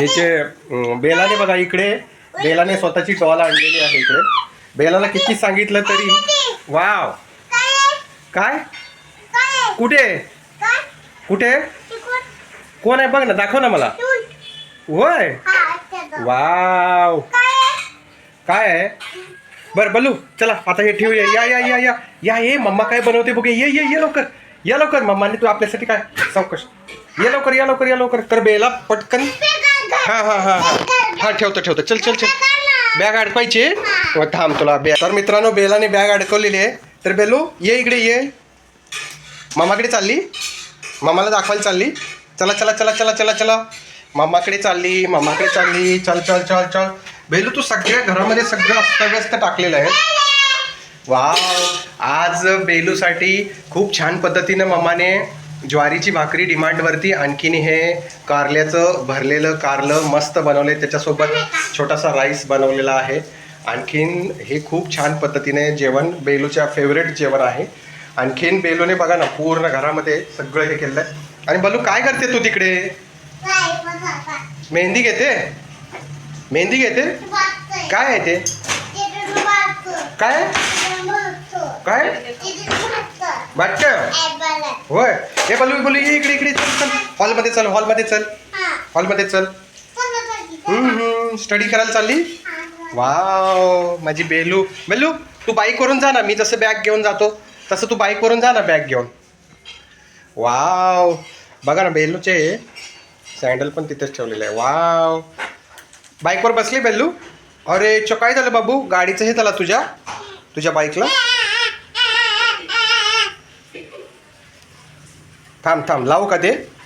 हे बेलाने बघा इकडे बेलाने स्वतःची डॉल आणलेली आहे इकडे. बेलाला किती सांगितलं तरी वाव. काय? कुठे? कुठे? कोण आहे? बघ ना दाखव ना मला. होय वाव. काय आहे? बरं बलू चला आता हे ठेवूया. या या या या. या ये मम्मा काय बनवते बघे. ये ये ये लवकर. या लवकर मम्माने तू आपल्यासाठी काय? सावकाश. ये लवकर या लवकर या लवकर. कर बेला पटकन. हा हा हा हा. हा ठेवतो ठेवतो. चल चल चल. बॅग अडकवायची. व थांब तुला. बॅग तर मित्रांनो बेलाने बॅग अडकवलेली आहे. तर बेलू ये इकडे ये. मामाकडे चालली. मामाला दाखवायला चालली. चला चला चला चला चला चला. मामाकडे चालली मामाकडे चालली. चल चल चल चल. बेलू तू सगळ्या घरामध्ये सगळं अस्तव्यस्त टाकलेलं आहे वाव. आज बेलूसाठी खूप छान पद्धतीनं मामाने ज्वारीची भाकरी डिमांडवरती आणखीन हे कारल्याचं भरलेलं कारलं मस्त बनवले त्याच्यासोबत छोटासा राईस बनवलेला आहे. आणखीन हे खूप छान पद्धतीने जेवण बेलूच्या फेवरेट जेवण आहे. आणखीन बेलूने बघा ना पूर्ण घरामध्ये सगळं हे केलं आहे आणि बलू काय करते तू तिकडे? मेहंदी घेते? मेहंदी घेते? काय आहे ते? काय? काय? वाटत? होय. हे बलू बोलू. ये इकडे इकडे चल चल. हॉलमध्ये चल हॉलमध्ये चल. हॉलमध्ये चल. स्टडी करायला चालली? वाव माझी बेलू. बेलू तू बाईकवरून जा ना. मी जसं बॅग घेऊन जातो तसं तू बाईकवरून जा ना बॅग घेऊन. वाव बघा ना बेलूचे सँडल पण तिथेच ठेवलेले आहे. वाव बाईकवर बसली बेल्लू अरे चो काय झालं बाबू. गाडीचं हे झालं तुझ्या? तुझ्या बाईकला थांब थांब. लावू का ते?